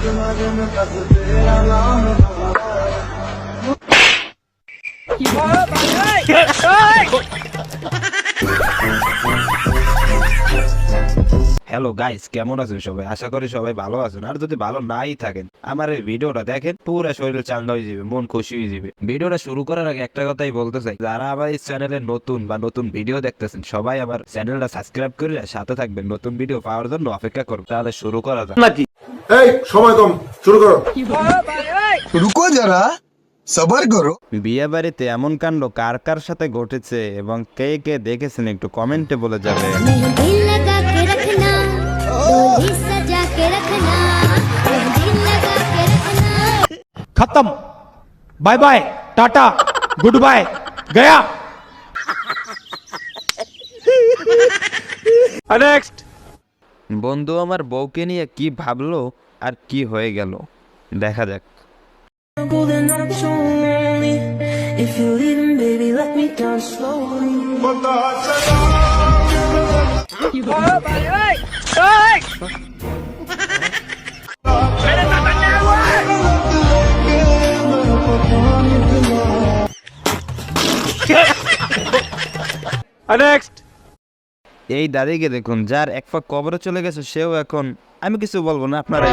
কি hello guys কেমন আছেন সবাই? আশা করি সবাই ভালো আছেন। আর যদি ভালো নাই থাকেন আমার এই ভিডিওটা দেখেন পুরো শরীর চাঙ্গা হয়ে যাবে মন খুশি হয়ে যাবে। ভিডিওটা শুরু করার আগে একটা কথাই বলতে চাই। যারা আমার এই চ্যানেলে নতুন বা নতুন ভিডিও দেখতেছেন সবাই আমার চ্যানেলটা সাবস্ক্রাইব করে সাথে থাকবেন। নতুন ভিডিও পাওয়ার জন্য অপেক্ষা করুন। তাহলে শুরু করা যাক। নাকি? এই সময় কম শুরু করো। রুকো যারা সবার করো। বিয়ে বাড়িতে এমন কাণ্ড কার কার সাথে ঘটেছে এবং কে কে দেখেছেন একটু কমেন্টে বলে যাবে। खत्म bye bye tata goodbye गया नेक्स्ट বন্ধু আমার বউকে নিয়ে কি ভাবলো আর কি হয়ে গেল দেখা যাক golden নেক্সট এই দাদিকে দেখুন যার এক ফাঁক কবরে চলে গেছে সেও এখন আমি কিছু বলব না আপনারাই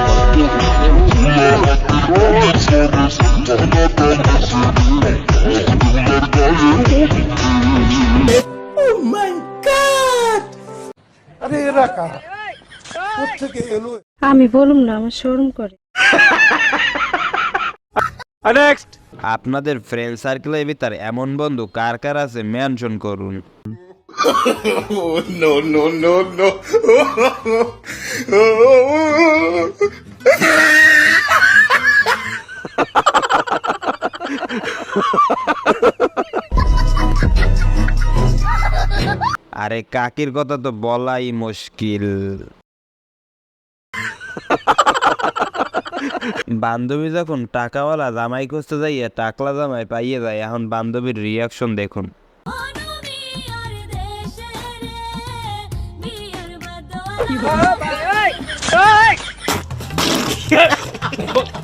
আমি বলুম না আমার শোরুম করে। নেক্সট আপনাদের ফ্রেন্ড সার্কেলের ভিতর এমন বন্ধু কার কার আছে মেনশন করুন। আরে কাকির কথা তো বলাই মুশকিল। বান্ধবী যখন টাকাওয়ালা জামাই খুঁজতে যাইয়া টাকলা জামাই পাইয়ে যায় এখন বান্ধবীর রিয়াকশন দেখুন।